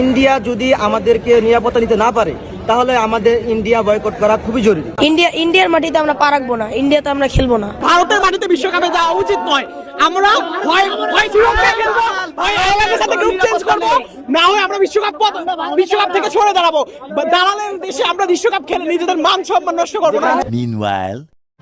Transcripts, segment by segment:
India যদি আমাদেরকে নিরাপত্তা দিতে না পারে তাহলে আমাদের ইন্ডিয়া বয়কট করা খুবই জরুরি। ইন্ডিয়া ইন্ডিয়ার মাটিতে আমরা পা রাখব না ইন্ডিয়াতে আমরা খেলব না। ভারতের মাটিতে বিশ্বকাপে যাওয়া উচিত নয়। আমরা হয় হয় শ্রীলঙ্কায় খেলব। হয় আয়ারল্যান্ডের সাথে গ্রুপ চেঞ্জ করব। না হয় আমরা বিশ্বকাপ বিশ্বকাপ থেকে সরে দাঁড়াবো। বা দাঁড়ালেন দেশে আমরা বিশ্বকাপ খেলে নিজেদের মান সম্মান নষ্ট করব না। Meanwhile,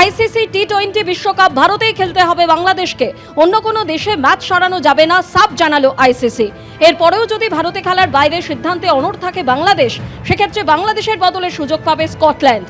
আইসিসি টি টোয়েন্টি বিশ্বকাপ ভারতেই খেলতে হবে বাংলাদেশকে। অন্য কোনো দেশে ম্যাচ সরানো যাবে না, সাফ জানালো আইসিসি। এরপরেও যদি ভারতে খেলার বাইরে সিদ্ধান্তে অনড় থাকে বাংলাদেশ, সেক্ষেত্রে বাংলাদেশের বদলে সুযোগ পাবে স্কটল্যান্ড।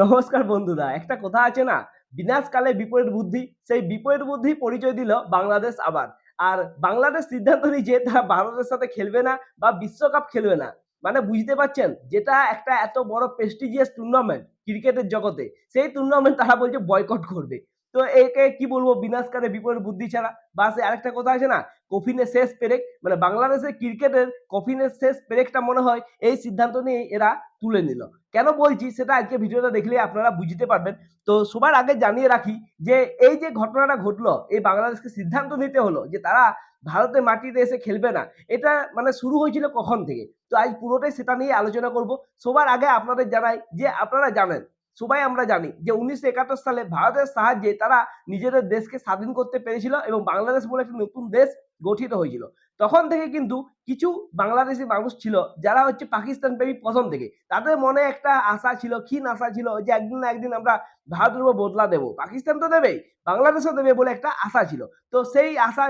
নমস্কার বন্ধুরা, একটা কথা আছে না? বিনাশকালে বিপরীত বুদ্ধি, সেই বিপরীত বুদ্ধি পরিচয় দিল বাংলাদেশ আবার। আর বাংলাদেশ সিদ্ধান্ত নিয়েছে তারা ভারতের সাথে খেলবে না বা বিশ্বকাপ খেলবে না। মানে বুঝতে পারছেন? যেটা একটা এত বড় প্রেস্টিজিয়াস টুর্নামেন্ট ক্রিকেটের জগতে, সেই টুর্নামেন্ট তারা বলছে বয়কট করবে। তো একে কি বলব? বিনাশকালে বিপরীত বুদ্ধি ছাড়া। বা সে আরেকটা কথা আছে না? কফিনের শেষ পেরেক মানে বাংলাদেশের ক্রিকেটের কফিনের শেষ পেরেকটা মনে হয় এই সিদ্ধান্ত নিয়ে এরা তুলে নিল। কেন বলছি? সেটা আজকে ভিডিওটা দেখলে আপনারা বুঝতে পারবেন। তো সবার আগে জানিয়ে রাখি যে এই যে ঘটনাটা ঘটলো, এই বাংলাদেশকে সিদ্ধান্ত নিতে হলো যে তারা ভারতের মাটিতে এসে খেলবে না, এটা মানে শুরু হয়েছিল কখন থেকে? তো আজ পুরোটাই সেটা নিয়ে আলোচনা করব। সবার আগে আপনাদের জানাই যে আপনারা জানেন সবাই আমরা জানি যে উনিশশো একাত্তর সালে ভারতের সাহায্যে তারা নিজেদের দেশকে স্বাধীন করতে পেরেছিল এবং বাংলাদেশ বলে একটি নতুন দেশ গঠিত হয়েছিল। তখন থেকে কিন্তু কিছু বাংলাদেশি মানুষ ছিল যারা হচ্ছে পাকিস্তান প্রেমী প্রথম থেকে। তাদের মনে একটা আশা ছিল, ক্ষীণ আশা ছিল যে একদিন না একদিন আমরা ভারতের উপর বদলা দেবো। পাকিস্তান তো দেবেই, বাংলাদেশও দেবে বলে একটা আশা ছিল। তো সেই আশা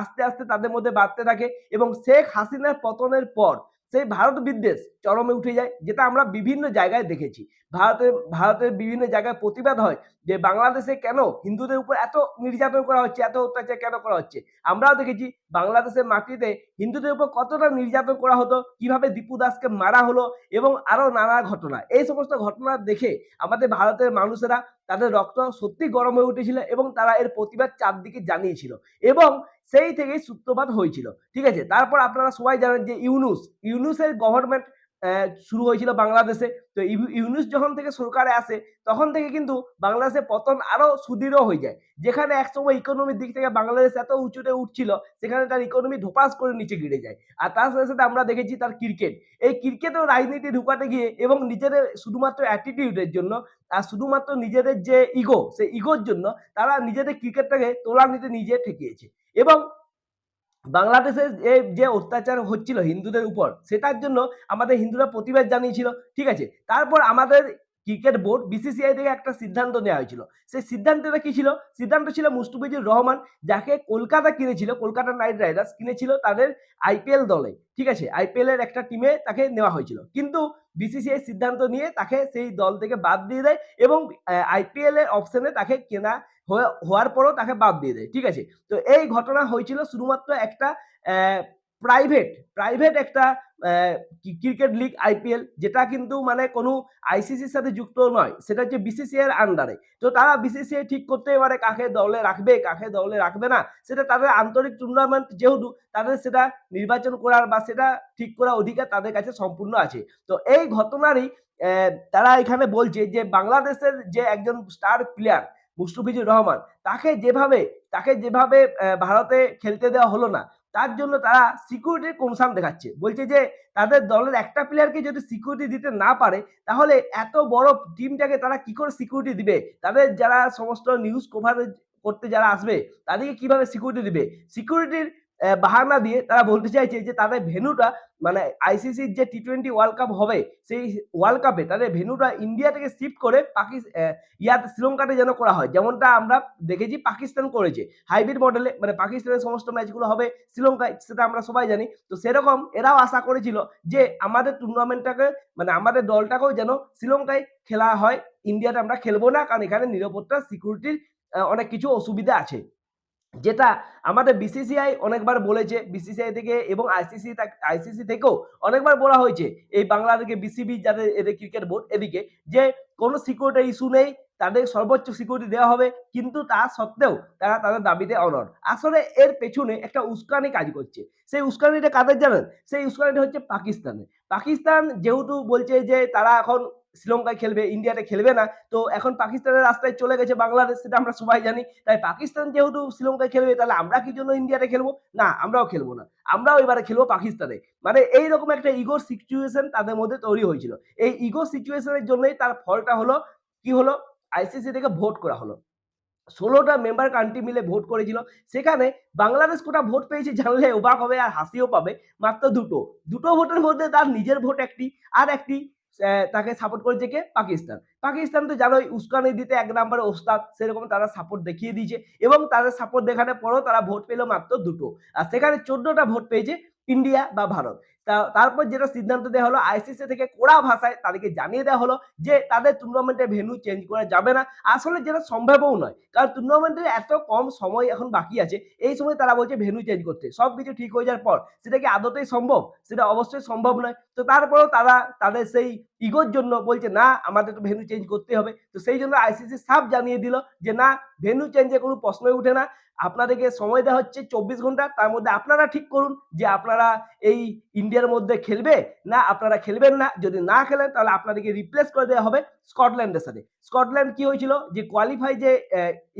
আস্তে আস্তে তাদের মধ্যে বাড়তে থাকে এবং শেখ হাসিনার পতনের পর সেই ভারত বিদ্বেষ চরমে উঠে যায়, যেটা আমরা বিভিন্ন জায়গায় দেখেছি। ভারতের ভারতের বিভিন্ন জায়গায় প্রতিবাদ হয় যে বাংলাদেশে কেন হিন্দুদের উপর এত নির্যাতন করা হচ্ছে, এত অত্যাচার কেন করা হচ্ছে? আমরাও দেখেছি বাংলাদেশের মাটিতে হিন্দুদের উপর কতটা নির্যাতন করা হতো, কীভাবে দীপু দাসকে মারা হলো এবং আরও নানা ঘটনা। এই সমস্ত ঘটনা দেখে আমাদের ভারতের মানুষেরা তাদের রক্ত সত্যি গরম হয়ে উঠেছিল এবং তারা এর প্রতিবাদ চারদিকে জানিয়েছিল। এবং সেই থেকেই সূত্রপাত হয়েছিল। ঠিক আছে? তারপর আপনারা সবাই জানেন যে ইউনুস, ইউনুসের গভর্নমেন্ট শুরু হয়েছিল বাংলাদেশে। তো ইউ- ইউনুস যখন থেকে সরকারে আসে, তখন থেকে কিন্তু বাংলাদেশের পতন আরও সুদৃঢ় হয়ে যায়। যেখানে একসময় ইকোনমির দিক থেকে বাংলাদেশ এত উঁচুতে উঠছিল, সেখানে তার ইকোনমি ধোপাস করে নিচে গিরে যায়। আর তার সাথে সাথে আমরা দেখেছি তার ক্রিকেট এই ক্রিকেটেও রাজনীতি ঢুকাতে গিয়ে এবং নিজেদের শুধুমাত্র অ্যাটিটিউডের জন্য, আর শুধুমাত্র নিজেদের যে ইগো সেই ইগোর জন্য তারা নিজেদের ক্রিকেটটাকে তোলা নিতে নিজে ঠেকিয়েছে। এবং বাংলাদেশের যে অত্যাচার হচ্ছিল হিন্দুদের উপর, সেটার জন্য আমাদের হিন্দুরা প্রতিবাদ জানিয়েছিল, ঠিক আছে? তারপর আমাদের ক্রিকেট বোর্ড বিসিসিআই থেকে একটা সিদ্ধান্ত নেওয়া হয়েছিল। সেই সিদ্ধান্তটা কি ছিল? সিদ্ধান্ত ছিল মুস্তুফিজুর রহমান যাকে কলকাতা কিনেছিল, কলকাতা নাইট রাইডার্স কিনেছিল তাদের আইপিএল দলে, ঠিক আছে? আইপিএল এর একটা টিমে তাকে নেওয়া হয়েছিল। কিন্তু বিসিসিআই সিদ্ধান্ত নিয়ে তাকে সেই দল থেকে বাদ দিয়ে দেয় এবং আইপিএল এর অপশনে তাকে কেনা হওয়ার পরও তাকে বাদ দিয়ে দেয়, ঠিক আছে? তো এই ঘটনা হয়েছিল শুধুমাত্র একটা প্রাইভেট প্রাইভেট একটা ক্রিকেট লিগ আইপিএল যেটা কিন্তু মানে কোনো আইসিসির সাথে যুক্ত নয়, সেটা হচ্ছে বিসিসিআই এর আন্ডারে তো তারা বিসিসিআই ঠিক করতে পারে কাকে দলে রাখবে, কাকে দলে রাখবে না, সেটা তাদের আন্তরিক টুর্নামেন্ট যেহেতু, তাদের সেটা নির্বাচন করার বা সেটা ঠিক করার অধিকার তাদের কাছে সম্পূর্ণ আছে। তো এই ঘটনারই তারা এখানে বলছে যে বাংলাদেশের যে একজন স্টার প্লেয়ার মুস্তুফিজুর রহমান। তাকে যেভাবে তাকে যেভাবে ভারতে খেলতে দেওয়া হলো না, তার জন্য তারা সিকিউরিটির কনসার্ন দেখাচ্ছে। বলছে যে, তাদের দলের একটা প্লেয়ারকে যদি সিকিউরিটি দিতে না পারে, তাহলে এত বড় টিমটাকে তারা কি করে সিকিউরিটি দিবে? তাদের যারা সমস্ত নিউজ কভারেজ করতে যারা আসবে, তাদেরকে কীভাবে সিকিউরিটি দিবে? সিকিউরিটির বাহানা দিয়ে তারা বলতে চাইছে যে তাদের ভেনুটা মানে আইসিসির যে টি টোয়েন্টি ওয়ার্ল্ড কাপ হবে, সেই ওয়ার্ল্ড কাপে তাদের ভেনুটা ইন্ডিয়া থেকে শিফট করে ইয়াতে শ্রীলঙ্কাতে যেন করা হয়। যেমনটা আমরা দেখেছি পাকিস্তান করেছে। হাইব্রিড মডেলে মানে পাকিস্তানের সমস্ত ম্যাচগুলো হবে শ্রীলঙ্কায় সেটা আমরা সবাই জানি। তো সেরকম এরাও আশা করেছিল যে আমাদের টুর্নামেন্টটাকে মানে আমাদের দলটাকেও যেন শ্রীলঙ্কায় খেলা হয়। ইন্ডিয়াতে আমরা খেলব না, কারণ এখানে নিরাপত্তা সিকিউরিটির অনেক কিছু অসুবিধা আছে। যেটা আমাদের বিসিসিআই অনেকবার বলেছে বিসিসিআই থেকে এবং আইসিসি আইসিসি থেকেও অনেকবার বলা হয়েছে, এই বাংলাদেশকে বিসিবি যাদের এদের ক্রিকেট বোর্ড এদিকে, যে কোনো সিকিউরিটি ইস্যু নেই, তাদের সর্বোচ্চ সিকিউরিটি দেওয়া হবে, কিন্তু তা সত্ত্বেও তারা তাদের দাবিতে অনর আসলে এর পেছনে একটা উস্কানি কাজ করছে। সেই উস্কানিটা কাদের জানেন? সেই উস্কানিটা হচ্ছে পাকিস্তানে পাকিস্তান যেহেতু বলছে যে তারা এখন শ্রীলঙ্কায় খেলবে, ইন্ডিয়াতে খেলবে না। তো এখন পাকিস্তানের রাস্তায় চলে গেছে বাংলাদেশ, সেটা আমরা সবাই জানি। তাই পাকিস্তান যেহেতু শ্রীলঙ্কায় খেলবে, তাহলে আমরা কি জন্য ইন্ডিয়াতে খেলব? না, আমরাও খেলব না। আমরাও এবারে খেলব পাকিস্তানে। মানে এইরকম একটা ইগো সিচুয়েশন তাদের মধ্যে তৈরি হয়েছিল। এই ইগো সিচুয়েশনের জন্যই তার ফলটা হলো, কি হলো? আইসিসি থেকে ভোট করা হলো। ষোলোটা মেম্বার কান্ট্রি মিলে ভোট করেছিল। সেখানে বাংলাদেশ কোটা ভোট পেয়েছে, জানলে অবাক হবে আর হাসিও পাবে। মাত্র দুটো। দুটো ভোটের মধ্যে তার নিজের ভোট একটি, আর একটি তাকে সাপোর্ট করেছে কে? পাকিস্তান। পাকিস্তান তো জানোই, উস্কানি দিতে এক নাম্বার ওস্তাদ, সেরকম তারা সাপোর্ট দেখিয়ে দিয়েছে এবং তাদের সাপোর্ট দেখানোর পরও তারা ভোট পেল মাত্র দুটো। আর সেখানে চোদ্দটা ভোট পেয়েছে ইন্ডিয়া বা ভারত। তারপর যেটা সিদ্ধান্ত দেওয়া হলো আইসিসি থেকে কড়া ভাষায় তাদেরকে জানিয়ে দেওয়া হলো যে তাদের টুর্নামেন্টের ভেন্যু চেঞ্জ করা যাবে না। আসলে যেটা সম্ভবও নয়, কারণ টুর্নামেন্টের এত কম সময় এখন বাকি আছে, এই সময় তারা বলছে ভেন্যু চেঞ্জ করতে। সব কিছু ঠিক হয়ে যাওয়ার পর, সেটা কি আদতেই সম্ভব? সেটা অবশ্যই সম্ভব নয়। তো তারপরেও তারা, তাদের সেই ইগোর জন্য বলছে, না, আমাদের তো ভেন্যু চেঞ্জ করতে হবে। তো সেই জন্য আইসিসি সাফ জানিয়ে দিল যে, না ভেন্যু চেঞ্জের কোনো প্রশ্নই উঠে না। আপনাদেরকে সময় দেওয়া হচ্ছে চব্বিশ ঘণ্টা। তার মধ্যে আপনারা ঠিক করুন যে, আপনারা এই ইন্ডিয়ার মধ্যে খেলবে? না, আপনারা খেলবেন না। যদি না খেলেন, তাহলে আপনাদেরকে রিপ্লেস করে দেওয়া হবে স্কটল্যান্ডের সাথে। স্কটল্যান্ড কি হয়েছিল? যে কোয়ালিফাই যে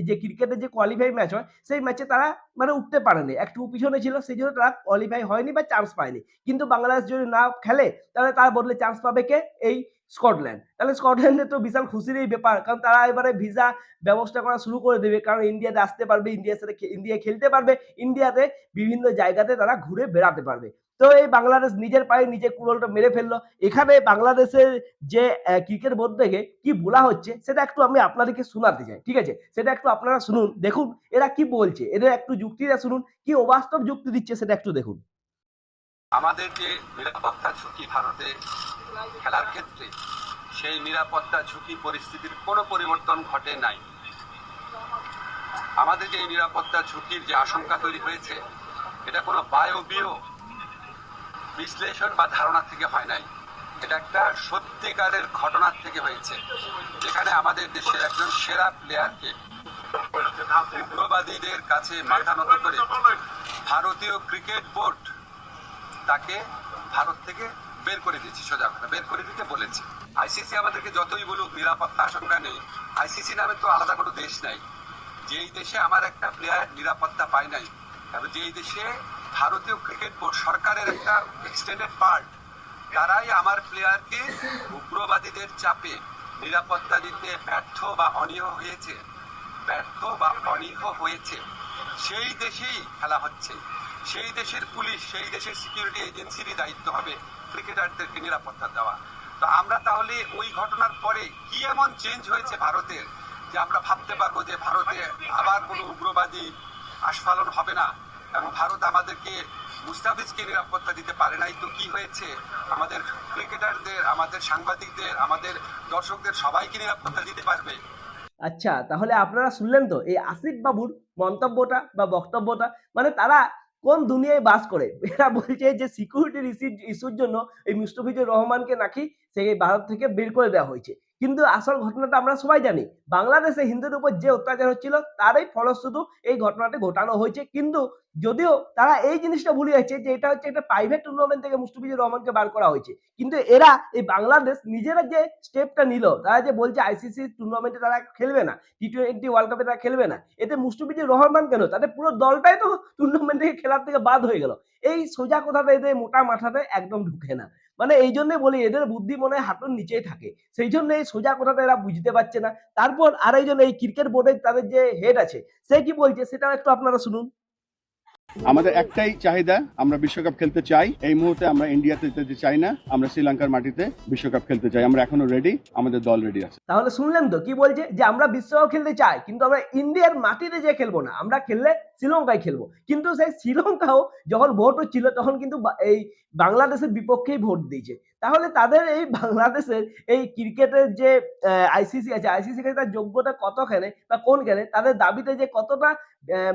যে ক্রিকেটের যে কোয়ালিফাই ম্যাচ হয়, সেই ম্যাচে তারা মানে উঠতে পারেনি। একটু পিছনে ছিল, সেই জন্য তারা কোয়ালিফাই হয়নি বা চান্স পায়নি। কিন্তু বাংলাদেশ যদি না খেলে, তাহলে তার বদলে চান্স পাবে কে? এই স্কটল্যান্ড। তাহলে স্কটল্যান্ডের তো বিশাল খুশিরই ব্যাপার। কারণ তারা এবারে ভিসা ব্যবস্থা করা শুরু করে দেবে। কারণ ইন্ডিয়াতে আসতে পারবে, ইন্ডিয়ার সাথে ইন্ডিয়া খেলতে পারবে। ইন্ডিয়াতে বিভিন্ন জায়গাতে তারা ঘুরে বেড়াতে পারবে। তো এই বাংলাদেশ নিজের পায়ে নিজে কুড়োলটা মেরে ফেলল। এখানে বাংলাদেশের যে ক্রিকেট বোর্ড থেকে কি বলা হচ্ছে, সেটা একটু আমি আপনাদেরকে শোনাতে চাই, ঠিক আছে? সেটা একটু আপনারা শুনুন, দেখুন এরা কি বলছে, এদের একটু যুক্তিটা শুনুন, কি অবাস্তব যুক্তি দিচ্ছে সেটা একটু দেখুন। আমাদের যে নিরাপত্তা ঝুঁকি ভারতে খেলার ক্ষেত্রে, সেই নিরাপত্তা ঝুঁকি পরিস্থিতির কোনো পরিবর্তন ঘটে নাই। আমাদের যে নিরাপত্তা ঝুঁকির যে আশঙ্কা তৈরি হয়েছে, এটা কোনো বায়বীয় বিশ্লেষণ বা ধারণা থেকে হয় নাই। এটা একটা সত্যিকারের ঘটনার থেকে হয়েছে। যেখানে আমাদের দেশের একজন সেরা প্লেয়ারকে উগ্রবাদীদের কাছে মাথা নত করে ভারতীয় ক্রিকেট বোর্ড তাকে ভারত থেকে বের করে দিয়েছি, সোজা কথা, বের করে দিতে বলেছে। আইসিসি আমাদেরকে যতই বলুক, নিরাপত্তা আশঙ্কা নেই। আইসিসি নামে তো আলাদা কোনো দেশ নাই। যেই দেশে আমার একটা প্লেয়ার নিরাপত্তা পায় নাই এবং যেই দেশে ভারতীয় ক্রিকেট বোর্ড সরকারের একটা এক্সটেন্ডেড পার্ট তারাই আমার প্লেয়ারকে উগ্রবাদীদের চাপে নিরাপত্তা দিতে ব্যর্থ বা অনীহ হয়েছে, ব্যর্থ বা অনীহ হয়েছে। সেই দেশেই খেলা হচ্ছে। সেই দেশের পুলিশ, সেই দেশের সিকিউরিটি এজেন্সিরই দায়িত্ব হবে ক্রিকেটারদেরকে নিরাপত্তা দেওয়া। তো আমরা তাহলে ওই ঘটনার পরে কি এমন চেঞ্জ হয়েছে ভারতের যে আমরা ভাবতে পারব যে ভারতে আবার কোনো উগ্রবাদী আস্ফালন হবে না। এবং ভারত আমাদেরকে মুস্তাফিজকে নিরাপত্তা দিতে পারে নাই তো কি হয়েছে? আমাদের ক্রিকেটারদের, আমাদের সাংবাদিকদের, আমাদের দর্শকদের সবাইকে নিরাপত্তা দিতে পারবে। আচ্ছা তাহলে আপনারা শুনলেন তো, এই আসিফ বাবুর মন্তব্যটা বা বক্তব্যটা মানে তারা কোন দুনিয়ায় বাস করে? এরা বলছে যে সিকিউরিটির ইস্যুর জন্য এই মুস্তফিজুর রহমানকে নাকি সেই ভারত থেকে বের করে দেওয়া হয়েছে। কিন্তু আসল ঘটনাটা আমরা সবাই জানি, বাংলাদেশে হিন্দুদের উপর যে অত্যাচার হচ্ছিল, তারই ফলশ্রুতু এই ঘটনাটি ঘটানো হয়েছে। কিন্তু যদিও তারা এই জিনিসটা ভুলে যাচ্ছে যে এটা হচ্ছে একটা প্রাইভেট টুর্নামেন্ট থেকে মুস্তফিজুর রহমানকে বার করা হয়েছে। কিন্তু এরা এই বাংলাদেশ নিজেরা যে স্টেপটা নিল, তারা যে বলছে আইসিসি টুর্নামেন্টে তারা খেলবে না টি টোয়েন্টি ওয়ার্ল্ড কাপে তারা খেলবে না, এতে মুস্তফিজুর রহমান কেন? তাদের পুরো দলটাই তো টুর্নামেন্ট থেকে খেলার থেকে বাদ হয়ে গেল। এই সোজা কথাটা এদের মোটা মাথাতে একদম ঢুকে না। মানে এই জন্য বলি, এদের বুদ্ধি মনে হয় হাঁটুর নিচেই থাকে। সেই জন্য এই সোজা কথাটা এরা বুঝতে পারছে না। তারপর আর এই ক্রিকেট বোর্ডের তাদের যে হেড আছে, সে কি বলছে সেটাও একটু আপনারা শুনুন। আমাদের একটাই চাহিদা, আমরা বিশ্বকাপ খেলতে চাই। এই মুহূর্তে আমরা ইন্ডিয়াতে যেতে চাই না, আমরা শ্রীলঙ্কার মাটিতে বিশ্বকাপ খেলতে চাই। আমরা এখনও রেডি আমাদের দল রেডি আছে। তাহলে শুনলেন তো, কি বলছে যে আমরা বিশ্বকাপ খেলতে চাই, কিন্তু আমরা ইন্ডিয়ার মাটিতে যে খেলব না। আমরা খেললে শ্রীলঙ্কায় খেলব। কিন্তু সেই শ্রীলঙ্কাও যখন ভোট হচ্ছিল, তখন কিন্তু এই বাংলাদেশের বিপক্ষেই ভোট দিয়েছে। তাহলে তাদের এই বাংলাদেশের এই ক্রিকেটের যে আইসিসি আছে আইসিসি তার যোগ্যতা কতখানে বা কোনখানে, তাদের দাবিতে যে কতটা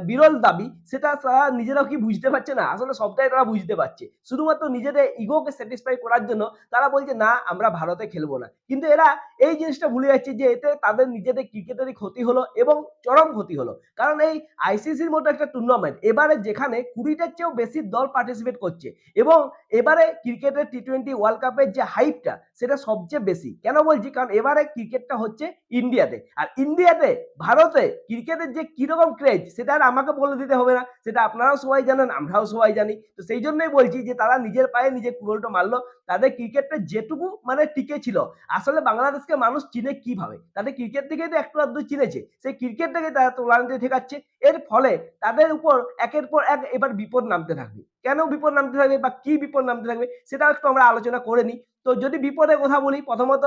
বিরল দাবি, সেটা তারা নিজেরাও কি বুঝতে পারছে না? আসলে সবটাই তারা বুঝতে পারছে। শুধুমাত্র নিজেদের ইগোকে স্যাটিসফাই করার জন্য তারা বলছে, না, আমরা ভারতে খেলব না। কিন্তু এরা এই জিনিসটা ভুলে যাচ্ছে যে এতে তাদের নিজেদের ক্রিকেটেরই ক্ষতি হলো এবং চরম ক্ষতি হলো। কারণ এই আইসিসির মতো একটা টুর্নামেন্ট এবারে যেখানে কুড়িটার চেয়েও বেশি দল পার্টিসিপেট করছে এবং এবারে ক্রিকেটের টি টোয়েন্টি ওয়ার্ল্ড কাপের যে হাইপটা সেটা সবচেয়ে বেশি। কেন বলছি? কারণ এবারে ক্রিকেটটা হচ্ছে ইন্ডিয়াতে আর ইন্ডিয়াতে ভারতে ক্রিকেটের যে কীরকম ক্রেজ সেটা আর আমাকে বলে দিতে হবে না। সেটা আপনারাও সবাই জানেন, আমরাও সবাই জানি। তো সেই জন্যই বলছি যে, তারা নিজের পায়ে নিজে কুড়োলটা মারলো। তাদের ক্রিকেটটা যেটুকু মানে টিকে ছিল, আসলে বাংলাদেশকে মানুষ চিনে কীভাবে? তাদের ক্রিকেট থেকে তো একটু আধটু চিনেছে। সেই ক্রিকেটটাকে তারা তোলানিতে ঠেকাচ্ছে। এর ফলে তাদের উপর একের পর এক এবার বিপদ নামতে থাকবে। কেন বিপদ নামতে থাকবে বা কি বিপদ নামতে থাকবে, সেটাও একটু আমরা আলোচনা করে নিই। তো যদি বিপদের কথা বলি, প্রথমত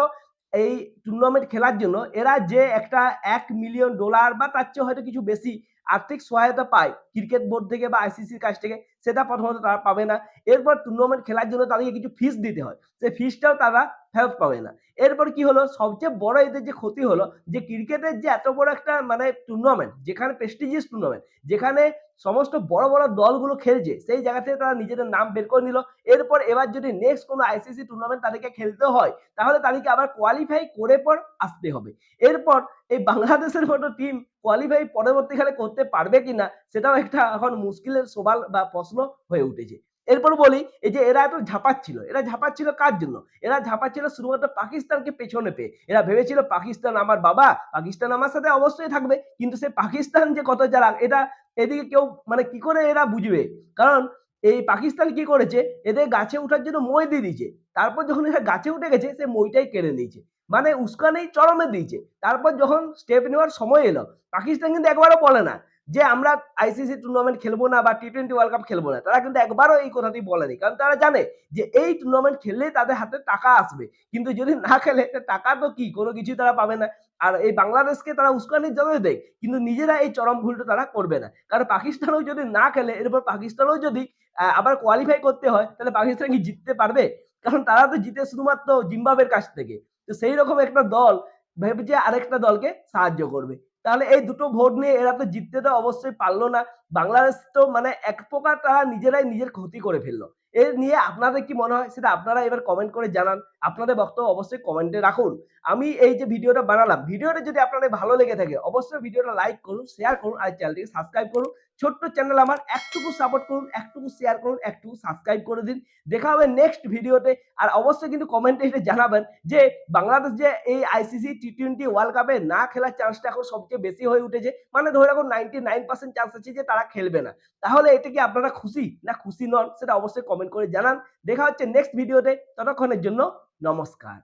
এই টুর্নামেন্ট খেলার জন্য এরা যে একটা এক মিলিয়ন ডলার বা তার চেয়ে হয়তো কিছু বেশি আর্থিক সহায়তা পায়। ক্রিকেট বোর্ড থেকে বা আইসিসির কাছ থেকে সেটা প্রথমত তারা পাবে না। এরপর টুর্নামেন্ট খেলার জন্য তাদেরকে কিছু ফিস দিতে হয়। সেই ফিসটাও তারা ফেরত পাবে না। এরপর কি হলো? সবচেয়ে বড় এদের যে ক্ষতি হলো, যে ক্রিকেটের যে এত বড় একটা মানে টুর্নামেন্ট যেখানে প্রেস্টিজিয়াস টুর্নামেন্ট যেখানে সমস্ত বড় বড় দলগুলো খেলছে, সেই জায়গা থেকে তারা নিজেদের নাম বের করে নিল। এরপর এবার যদি নেক্সট কোনো আইসিসি টুর্নামেন্ট তাদেরকে খেলতে হয়, তাহলে তাদেরকে আবার কোয়ালিফাই করে পর আসতে হবে। এরপর এই বাংলাদেশের মতো টিম কোয়ালিফাই পরবর্তীকালে করতে পারবে কিনা, সেটাও একটা এখন মুশকিলের সবাল বা প্রশ্ন। হয়ে উঠেছে। এরপর বলি, এই যে এরা এত ঝাঁপাচ্ছিল, এরা ঝাঁপাচ্ছিল কার জন্য? এরা ঝাঁপাচ্ছিল শুধুমাত্র পাকিস্তানকে পেছনে পেয়ে। এরা ভেবেছিল পাকিস্তান আমার বাবা, পাকিস্তান আমার সাথে অবশ্যই থাকবে। কিন্তু সে পাকিস্তান যে কত চালাক, এটা এদিকে কেউ মানে কি করে এরা বুঝবে? কারণ এই পাকিস্তান কি করেছে? এদের গাছে ওঠার জন্য মই দিয়ে দিয়েছে। তারপর যখন এরা গাছে উঠে গেছে, সে মইটাই কেড়ে নিয়েছে। মানে উস্কানি চরমে দিয়েছে। তারপর যখন স্টেপ নেওয়ার সময় এলো, পাকিস্তান কিন্তু একবারও বলে না। যে আমরা আইসিসি টুর্নামেন্ট খেলব না বা টি টোয়েন্টি ওয়ার্ল্ড কাপ খেলব না, তারা কিন্তু একবারও এই কথাটি বলেনি। কারণ তারা জানে যে এই টুর্নামেন্ট খেললেই তাদের হাতে টাকা আসবে। কিন্তু যদি না খেলে টাকা তো কি? কোনো কিছু তারা পাবে না। আর এই বাংলাদেশকে তারা উস্কানির জন্য দেয়, কিন্তু নিজেরা এই চরম ভুলটা তারা করবে না। কারণ পাকিস্তানও যদি না খেলে এরপর পাকিস্তানও যদি আবার কোয়ালিফাই করতে হয়, তাহলে পাকিস্তান কি জিততে পারবে? কারণ তারা তো জিতে শুধুমাত্র জিম্বাবের কাছ থেকে। তো সেই রকম একটা দল ভেবে যে আরেকটা দলকে সাহায্য করবে। তাহলে এই দুটো ভোট নিয়ে এরা তো জিততে তো অবশ্যই পারল না। বাংলাদেশ তো মানে এক প্রকার তারা নিজেরাই নিজের ক্ষতি করে ফেলল। এর নিয়ে আপনাদের কি মনে হয়? সেটা আপনারা এবার কমেন্ট করে জানান। আপনাদের বক্তব্য অবশ্যই কমেন্টে রাখুন। আমি এই যে ভিডিওটা বানালাম, ভিডিওটা যদি আপনাদের ভালো লেগে থাকে, অবশ্যই ভিডিওটা লাইক করুন শেয়ার করুন, আর চ্যানেলটিকে সাবস্ক্রাইব করুন। ছোট্ট চ্যানেল আমার একটুকু সাপোর্ট করুন, একটুকু শেয়ার করুন, একটুকু সাবস্ক্রাইব করে দিন। দেখা হবে নেক্সট ভিডিওতে, আর অবশ্যই কিন্তু কমেন্টে এটা জানাবেন যে, বাংলাদেশ যে এই আইসিসি টি টোয়েন্টি ওয়ার্ল্ড কাপে না খেলার চান্সটা এখন সবচেয়ে বেশি হয়ে উঠেছে। মানে ধরে রাখুন নাইনটি নাইন পার্সেন্ট চান্স আছে যে তারা খেলবে না। তাহলে এটা কি আপনারা খুশি? না খুশি নন, সেটা অবশ্যই কমেন্ট করে জানান। দেখা হচ্ছে নেক্সট ভিডিওতে ততক্ষণের জন্য নমস্কার।